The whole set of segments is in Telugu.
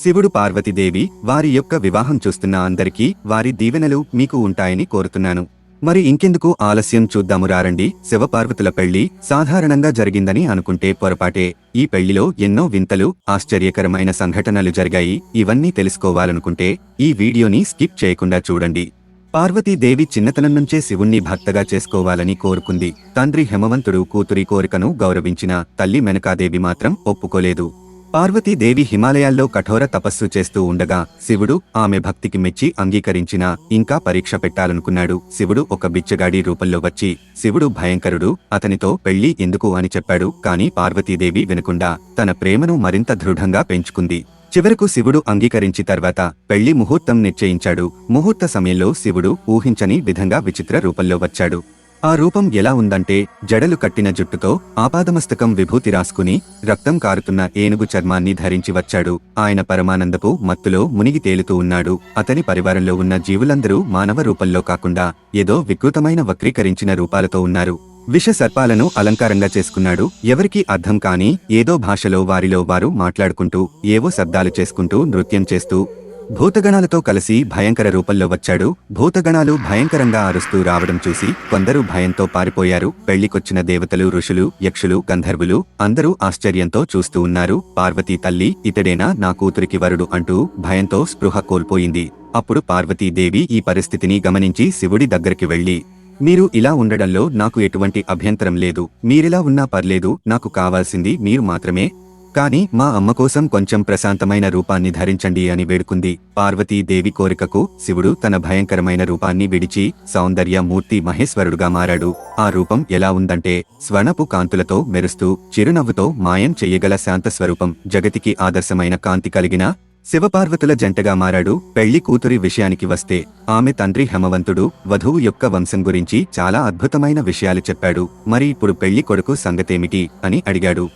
శివుడు పార్వతీదేవి వారి యొక్క వివాహం చూస్తున్న అందరికీ వారి దీవెనలు మీకు ఉంటాయని కోరుతున్నాను. మరి ఇంకెందుకు ఆలస్యం చూద్దాము రారండి. శివపార్వతుల పెళ్ళి సాధారణంగా జరిగిందని అనుకుంటే పొరపాటే. ఈ పెళ్ళిలో ఎన్నో వింతలు ఆశ్చర్యకరమైన సంఘటనలు జరిగాయి. ఇవన్నీ తెలుసుకోవాలనుకుంటే ఈ వీడియోని స్కిప్ చేయకుండా చూడండి. పార్వతీదేవి చిన్నతనం నుంచే శివుణ్ణి భక్తగా చేసుకోవాలని కోరుకుంది. తండ్రి హేమవంతుడు కూతురి కోరికను గౌరవించిన తల్లి మెనకాదేవి మాత్రం ఒప్పుకోలేదు. పార్వతీదేవి హిమాలయాల్లో కఠోర తపస్సు చేస్తూ ఉండగా శివుడు ఆమె భక్తికి మెచ్చి అంగీకరించిన ఇంకా పరీక్ష పెట్టాలనుకున్నాడు. శివుడు ఒక బిచ్చగాడి రూపంలో వచ్చి శివుడు భయంకరుడు అతనితో పెళ్ళి ఎందుకు అని చెప్పాడు. కాని పార్వతీదేవి వినకుండా తన ప్రేమను మరింత దృఢంగా పెంచుకుంది. చివరకు శివుడు అంగీకరించి తర్వాత పెళ్ళి ముహూర్తం నిశ్చయించాడు. ముహూర్త సమయంలో శివుడు ఊహించని విధంగా విచిత్ర రూపంలో వచ్చాడు. ఆ రూపం ఎలా ఉందంటే జడలు కట్టిన జుట్టుతో ఆపాదమస్తకం విభూతి రాసుకుని రక్తం కారుతున్న ఏనుగు చర్మాన్ని ధరించి వచ్చాడు. ఆయన పరమానందపు మత్తులో మునిగి తేలుతూ ఉన్నాడు. అతని పరివారంలో ఉన్న జీవులందరూ మానవ రూపంలో కాకుండా ఏదో వికృతమైన వక్రీకరించిన రూపాలతో ఉన్నారు. విష సర్పాలను అలంకారంగా చేసుకున్నాడు. ఎవరికీ అర్థం కాని ఏదో భాషలో వారిలో వారు మాట్లాడుకుంటూ ఏవో శబ్దాలు చేసుకుంటూ నృత్యం చేస్తూ భూతగణాలతో కలిసి భయంకర రూపంలో వచ్చాడు. భూతగణాలు భయంకరంగా అరుస్తూ రావడం చూసి కొందరు భయంతో పారిపోయారు. పెళ్ళికొచ్చిన దేవతలు ఋషులు యక్షులు గంధర్వులు అందరూ ఆశ్చర్యంతో చూస్తూ ఉన్నారు. పార్వతీ తల్లి ఇతడేనా నా కూతురికి వరుడు అంటూ భయంతో స్పృహ కోల్పోయింది. అప్పుడు పార్వతీదేవి ఈ పరిస్థితిని గమనించి శివుడి దగ్గరికి వెళ్ళి మీరు ఇలా ఉండడంలో నాకు ఎటువంటి అభ్యంతరం లేదు. మీరిలా ఉన్నా పర్లేదు. నాకు కావాల్సింది మీరు మాత్రమే. కానీ మా అమ్మ కోసం కొంచెం ప్రశాంతమైన రూపాన్ని ధరించండి అని వేడుకుంది. పార్వతీదేవి కోరికకు శివుడు తన భయంకరమైన రూపాన్ని విడిచి సౌందర్య మూర్తి మహేశ్వరుడుగా మారాడు. ఆ రూపం ఎలా ఉందంటే స్వర్ణపు కాంతులతో మెరుస్తూ చిరునవ్వుతో మాయం చెయ్యగల శాంత స్వరూపం జగతికి ఆదర్శమైన కాంతి కలిగిన శివపార్వతుల జంటగా మారాడు. పెళ్ళి కూతురి విషయానికి వస్తే ఆమె తండ్రి హేమవంతుడు వధువు యొక్క వంశం గురించి చాలా అద్భుతమైన విషయాలు చెప్పాడు. మరి ఇప్పుడు పెళ్ళి కొడుకు సంగతేమిటి అని అడిగాడు.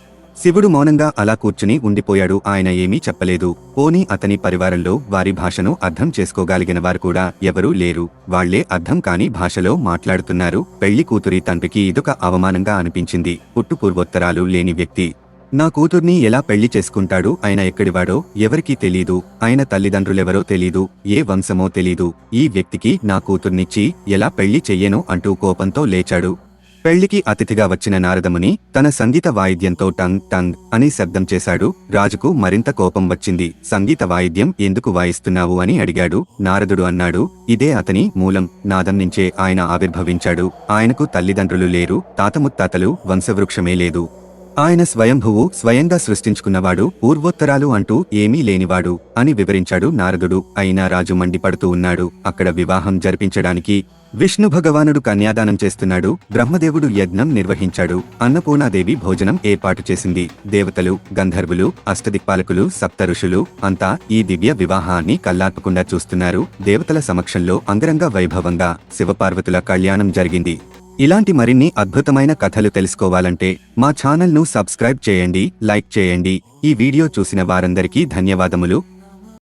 శివుడు మౌనంగా అలా కూర్చుని ఉండిపోయాడు. ఆయన ఏమీ చెప్పలేదు. పోనీ అతని పరివారంలో వారి భాషను అర్థం చేసుకోగలిగిన వారు కూడా ఎవరూ లేరు. వాళ్ళే అర్థం కాని భాషలో మాట్లాడుతున్నారు. పెళ్ళి కూతురి తండ్రికి ఇదొక అవమానంగా అనిపించింది. పుట్టు పూర్వోత్తరాలు లేని వ్యక్తి. నా కూతుర్ని ఎలా పెళ్ళి చేసుకుంటాడు? ఆయన ఎక్కడివాడో? ఎవరికీ తెలీదు. ఆయన తల్లిదండ్రులెవరో తెలీదు. ఏ వంశమో తెలీదు. ఈ వ్యక్తికి నా కూతుర్నిచ్చి ఎలా పెళ్ళి చెయ్యను అంటూ కోపంతో లేచాడు. పెళ్ళికి అతిథిగా వచ్చిన నారదముని తన సంగీత వాయిద్యంతో టంగ్ టంగ్ అని శబ్దం చేశాడు. రాజుకు మరింత కోపం వచ్చింది. సంగీత వాయిద్యం ఎందుకు వాయిస్తున్నావు అని అడిగాడు. నారదుడు అన్నాడు ఇదే అతని మూలం. నాదం నుంచే ఆయన ఆవిర్భవించాడు. ఆయనకు తల్లిదండ్రులు లేరు. తాతముత్తాతలు వంశవృక్షమే లేదు. ఆయన స్వయంభువు స్వయంగా సృష్టించుకున్నవాడు పూర్వోత్తరాలు అంటూ ఏమీ లేనివాడు అని వివరించాడు నారదుడు. అయినా రాజు మండిపడుతూ ఉన్నాడు. అక్కడ వివాహం జరిపించడానికి విష్ణు భగవానుడు కన్యాదానం చేస్తున్నాడు. బ్రహ్మదేవుడు యజ్ఞం నిర్వహించాడు. అన్నపూర్ణాదేవి భోజనం ఏర్పాటు చేసింది. దేవతలు గంధర్వులు అష్టదిక్పాలకులు సప్త ఋషులు అంతా ఈ దివ్య వివాహాన్ని కల్లార్పకుండా చూస్తున్నారు. దేవతల సమక్షంలో అంగరంగ వైభవంగా శివపార్వతుల కళ్యాణం జరిగింది. ఇలాంటి మరిన్ని అద్భుతమైన కథలు తెలుసుకోవాలంటే మా ఛానల్ను సబ్స్క్రైబ్ చేయండి లైక్ చేయండి. ఈ వీడియో చూసిన వారందరికీ ధన్యవాదములు.